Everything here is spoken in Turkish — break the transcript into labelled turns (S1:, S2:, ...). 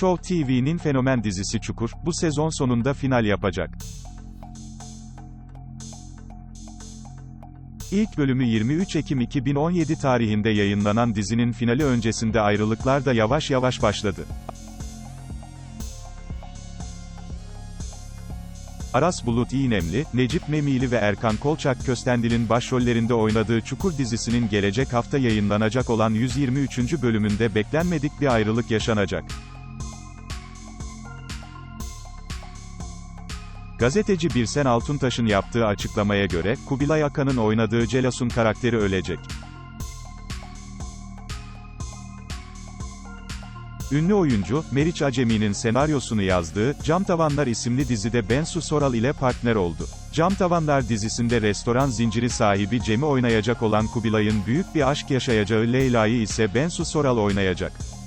S1: Show TV'nin fenomen dizisi Çukur, bu sezon sonunda final yapacak. İlk bölümü 23 Ekim 2017 tarihinde yayınlanan dizinin finali öncesinde ayrılıklar da yavaş yavaş başladı. Aras Bulut İynemli, Necip Memili ve Erkan Kolçak Köstendil'in başrollerinde oynadığı Çukur dizisinin gelecek hafta yayınlanacak olan 123. bölümünde beklenmedik bir ayrılık yaşanacak. Gazeteci Birsen Altuntaş'ın yaptığı açıklamaya göre, Kubilay Akan'ın oynadığı Celas'un karakteri ölecek. Ünlü oyuncu, Meriç Acemi'nin senaryosunu yazdığı, Cam Tavanlar isimli dizide Bensu Soral ile partner oldu. Cam Tavanlar dizisinde restoran zinciri sahibi Cem'i oynayacak olan Kubilay'ın büyük bir aşk yaşayacağı Leyla'yı ise Bensu Soral oynayacak.